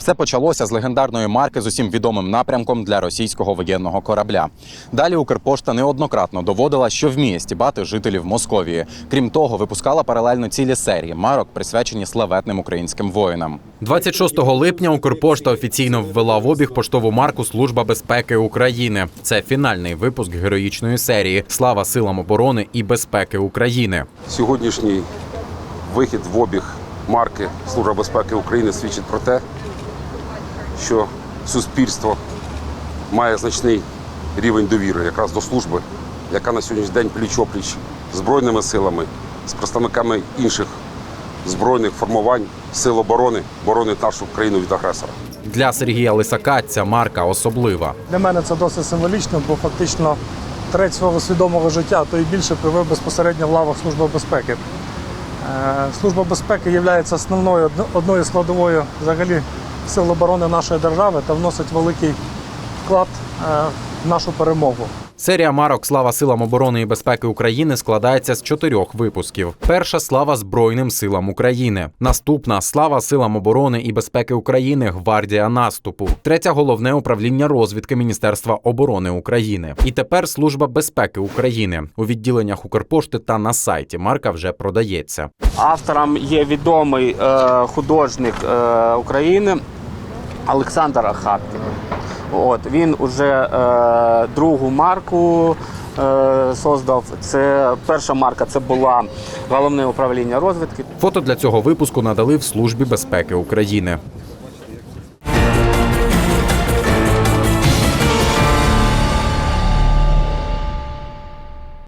Все почалося з легендарної марки з усім відомим напрямком для російського воєнного корабля. Далі Укрпошта неоднократно доводила, що вміє стібати жителів Московії. Крім того, випускала паралельно цілі серії марок, присвячені славетним українським воїнам. 26 липня Укрпошта офіційно ввела в обіг поштову марку Служба безпеки України. Це фінальний випуск героїчної серії Слава силам оборони і безпеки України. Сьогоднішній вихід в обіг марки Служба безпеки України свідчить про те, що суспільство має значний рівень довіри якраз до служби, яка на сьогоднішній день пліч-опліч збройними силами, з представниками інших збройних формувань, сил оборони, боронить нашу країну від агресора. Для Сергія Лисака ця марка особлива. Для мене це досить символічно, бо фактично треть свого свідомого життя, то і більше провів безпосередньо в лавах Служби безпеки. Е, Служба безпеки є основною одною складовою взагалі сил оборони нашої держави та вносить великий вклад е, в нашу перемогу. Серія марок Слава силам оборони і безпеки України складається з чотирьох випусків. Перша слава Збройним силам України. Наступна слава силам оборони і безпеки України Гвардія наступу. Третя головне управління розвідки Міністерства оборони України. І тепер Служба безпеки України у відділеннях Укрпошти та на сайті. Марка вже продається. Автором є відомий е, художник е, України Олександр Ахапкін. От він уже е, другу марку е, создав. Це перша марка це була головне управління розвідки. Фото для цього випуску надали в Службі безпеки України.